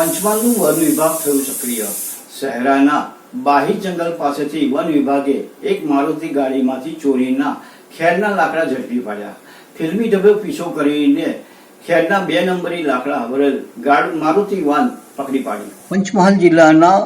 પંચમહાલનું one વિભાગ થયું સક્રિય. શહેરાના બાહી જંગલ પાસેથી વન વિભાગે એક મારુતિ ગાડીમાંથી ચોરીના ખેરના લાકડા ઝડપી પાડ્યા. ફિલ્મી ઢબે પીછો કરીને ખેરના બે નંબરી લાકડા વરેલ ગાડ, મારુતિ વાન પકડી પાડી. પંચમહાલ જિલ્લાના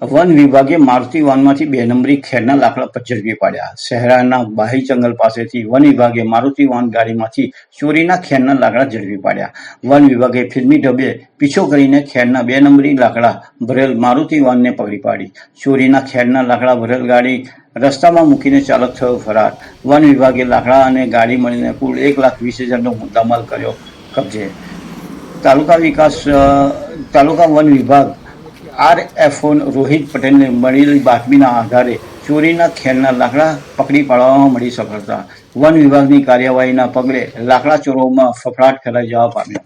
વન વિભાગે મારુતિ વાનમાંથી બે નંબરી ખેરના લાકડા ઝડપી પાડ્યા. શહેરાના બાહી જંગલ પાસેથી વન વિભાગે મારુતિ વાન ગાડીમાંથી ચોરીના ખેરના લાકડા ઝડપી પાડ્યા. વન વિભાગે ફિલ્મી ઢબે પીછો કરીને ખેરના બે નંબરી લાકડા ભરેલ મારુતિ વાનને પકડી પાડી. ચોરીના ખેરના લાકડા ભરેલ ગાડી રસ્તામાં મૂકીને ચાલક થયો ફરાર. વન વિભાગે લાકડા અને ગાડી મળીને કુલ એક લાખ વીસ હજારનો મુદ્દામાલ કર્યો કબજે. તાલુકા વિકાસ તાલુકા વન વિભાગ આર એફ રોહિત પટેલને મળેલી બાતમીના આધારે ચોરીના ખેલના લાકડા પકડી પાડવામાં મળી સફળતા. વન વિભાગની કાર્યવાહીના પગલે લાકડા ચોરોમાં ફફડાટ ફેલાઈ જવા પામ્યો.